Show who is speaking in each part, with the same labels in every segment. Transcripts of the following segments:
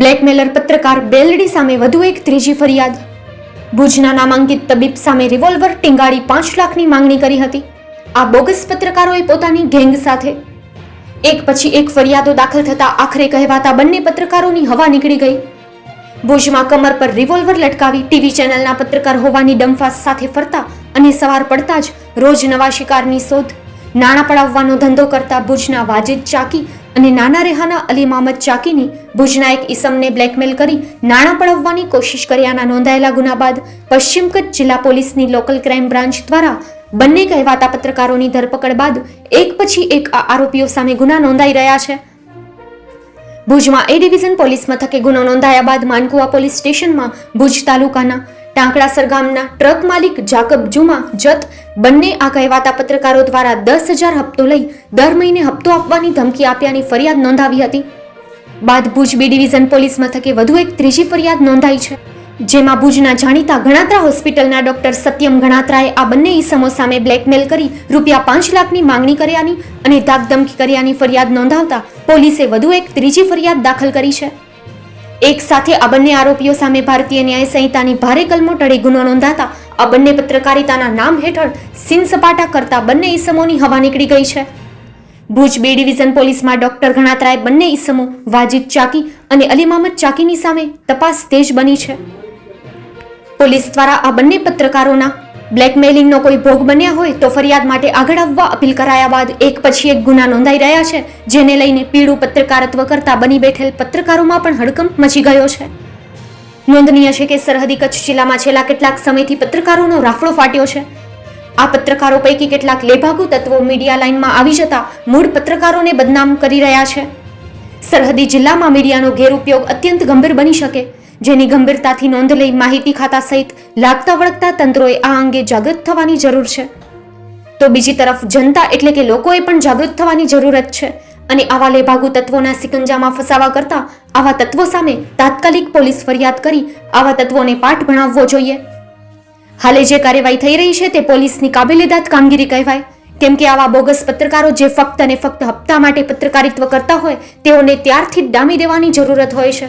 Speaker 1: બ્લેકમેલર પત્રકાર બેલડી સામે વધુ એક ત્રીજી ફરિયાદ. ભુજના નામાંકિત તબીબ સામે રિવોલ્વર ટીંગાડી પાંચ લાખની માંગણી કરી હતી. આ બોગસ પત્રકારોએ પોતાની ગેંગ સાથે. એક પછી એક ફરિયાદો દાખલ થતા આખરે કહેવાતા બંને પત્રકારોની હવા નીકળી ગઈ. ભુજમાં કમર પર રિવોલ્વર લટકાવી ટીવી ચેનલના પત્રકાર હોવાની ડંફાસ સાથે ફરતા અને સવાર પડતા જ રોજ નવા શિકારની શોધ, નાણાં પડાવવાનો ધંધો કરતા ભુજના વાજિદ ચાકી અને નાના રેહાના અલી મામદ ચાકીની ભુજના એક ઈસમને બ્લેકમેલ કરી નાણાં પડાવવાની કોશિશ કર્યાના નોંધાયેલા ગુના બાદ પશ્ચિમ કચ્છ જિલ્લા પોલીસની લોકલ ક્રાઇમ બ્રાન્ચ દ્વારા બંને કહેવાતા પત્રકારોની ધરપકડ બાદ એક પછી એક આ આરોપીઓ સામે ગુના નોંધાઈ રહ્યા છે. ભુજમાં એ ડિવિઝન પોલીસ મથકે ગુનો નોંધાયા બાદ માનકુવા પોલીસ સ્ટેશનમાં ભુજ તાલુકાના ટાંકડાસર ગામના ટ્રક માલિક જાકબ જુમા જત બંને આ કહેવાતા પત્રકારો દ્વારા દસ હજાર હપ્તો લઈ દર મહિને હપ્તો આપવાની ધમકી આપ્યાની ફરિયાદ નોંધાવી હતી. બાદ ભુજ બી ડિવિઝન પોલીસ મથકે વધુ એક ત્રીજી ફરિયાદ નોંધાઈ છે. જેમાં ભુજના જાણીતા ગણાત્રા હોસ્પિટલના ડોક્ટર સત્યમ ગણાત્રાએ આ બંને ઈસમો સામે બ્લેકમેલ કરી રૂપિયા પાંચ લાખની માંગણી કર્યાની અને ધાકધમકી કર્યાની ફરિયાદ નોંધાવતા પોલીસે વધુ એક ત્રીજી ફરિયાદ દાખલ કરી છે. એક સાથે આ બંને આરોપીઓ સામે ભારતીય ન્યાય સંહિતાની ભારે કલમો ટળી ગુનો નોંધાતા આ બંને પત્રકારિતાના નામ હેઠળ સીન સપાટા કરતા બંને ઈસમોની હવા નીકળી ગઈ છે. ભુજ બે ડિવિઝન પોલીસમાં ડોક્ટર ગણાત્રાએ બંને ઈસમો વાજિદ ચાકી અને અલી મહમદ ચાકીની સામે તપાસ તેજ બની છે. પોલીસ દ્વારા આ બંને પત્રકારોના બ્લેકમેલિંગનો કોઈ ભોગ બન્યા હોય તો ફરિયાદ માટે આગળ આવવા અપીલ કરાયા બાદ એક પછી એક ગુના નોંધાઈ રહ્યા છે, જેને લઈને પીળું પત્રકારત્વ કરતા બની બેઠેલ પત્રકારોમાં પણ હડકંપ મચી ગયો છે. નોંધનીય છે કે સરહદી કચ્છ જિલ્લામાં છેલ્લા કેટલાક સમયથી પત્રકારોનો રાફડો ફાટ્યો છે. આ પત્રકારો પૈકી કેટલાક લેભાગુ તત્વો મીડિયા લાઇનમાં આવી જતા મૂળ પત્રકારોને બદનામ કરી રહ્યા છે. સરહદી જિલ્લામાં મીડિયાનો ગેરઉપયોગ અત્યંત ગંભીર બની શકે જેની ગંભીરતાથી નોંધ લઈ માહિતી ખાતા સહિત લાગતા વળગતા તંત્રોએ આ અંગે જાગૃત થવાની જરૂર છે. તો બીજી તરફ જનતા એટલે કે લોકોએ પણ જાગૃત થવાની જરૂરત છે અને આવા લેભાગુ તત્વોના સિકંજામાં ફસાવા કરતા આવા તત્વો સામે તાત્કાલિક પોલીસ ફરિયાદ કરી આવા તત્વોને પાઠ ભણાવવો જોઈએ. હાલે જે કાર્યવાહી થઈ રહી છે તે પોલીસની કાબિલેદાત કામગીરી કહેવાય. કેમ કે આવા બોગસ પત્રકારો જે ફક્ત અને ફક્ત હપ્તા માટે પત્રકારિત્વ કરતા હોય તેઓને ત્યારથી જ ડામી દેવાની જરૂરત હોય છે.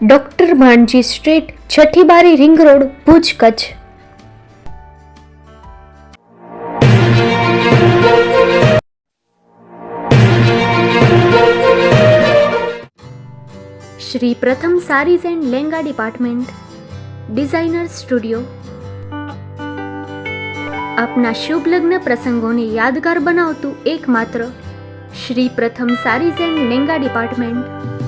Speaker 1: doctor Bhanji street છઠ્ઠી બારી ring road, Bhuj Kutch. Shri Pratham saris and langa department, designer studio. આપના શુભ લગ્ન પ્રસંગોને યાદગાર બનાવતું એકમાત્ર Shri Pratham saris and langa department